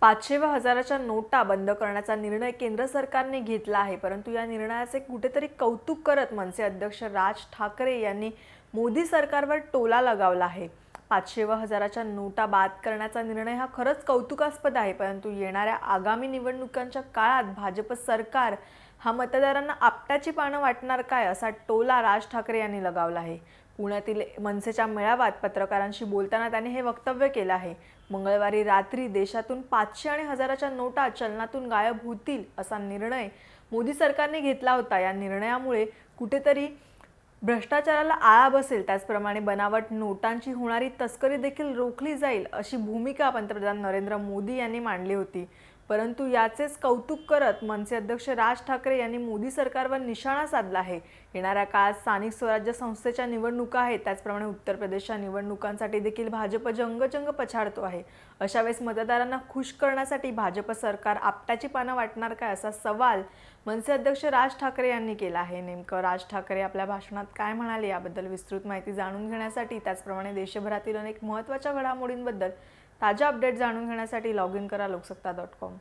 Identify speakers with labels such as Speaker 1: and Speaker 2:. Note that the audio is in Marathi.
Speaker 1: पाचशे व हजाराच्या नोटा बंद करण्याचा निर्णय केंद्र सरकारने घेतला आहे. परंतु या निर्णयाचे कुठेतरी कौतुक करत मनसे अध्यक्ष राज ठाकरे यांनी मोदी सरकारवर टोला लगावला आहे. पाचशे व हजाराच्या नोटा बाद करण्याचा निर्णय हा खरंच कौतुकास्पद आहे. परंतु येणाऱ्या आगामी निवडणुकांच्या काळात भाजप सरकार हा मतदारांना आपट्याची पानं वाटणार काय असा टोला राज ठाकरे यांनी लगावला आहे. पुण्यातील मनसेच्या मेळाव्यात पत्रकारांशी बोलताना त्यांनी हे वक्तव्य केलं आहे. मंगळवारी रात्री देशातून पाचशे आणि हजाराच्या नोटा चलनातून गायब होतील असा निर्णय मोदी सरकारने घेतला होता. या निर्णयामुळे कुठेतरी भ्रष्टाचाराला आळा बसेल. त्याचप्रमाणे बनावट नोटांची होणारी तस्करी देखील रोखली जाईल अशी भूमिका पंतप्रधान नरेंद्र मोदी यांनी मांडली होती. परंतु याचेच कौतुक करत मनसे अध्यक्ष राज ठाकरे यांनी मोदी सरकारवर निशाणा साधला आहे. येणाऱ्या काळात स्थानिक स्वराज्य संस्थेच्या निवडणुका आहेत. त्याचप्रमाणे उत्तर प्रदेशच्या निवडणुकांसाठी देखील भाजप जंगजंग पछाडतो आहे. अशा वेळेस मतदारांना खुश करण्यासाठी भाजप सरकार आपट्याची पानं वाटणार काय असा सवाल मनसे अध्यक्ष राज ठाकरे यांनी केला आहे. नेमकं राज ठाकरे आपल्या भाषणात काय म्हणाले याबद्दल विस्तृत माहिती जाणून घेण्यासाठी त्याचप्रमाणे देशभरातील अनेक महत्त्वाच्या घडामोडींबद्दल ताज्या अपडेट जाणून घेण्यासाठी लॉग इन करा लोकसत्ता डॉट कॉम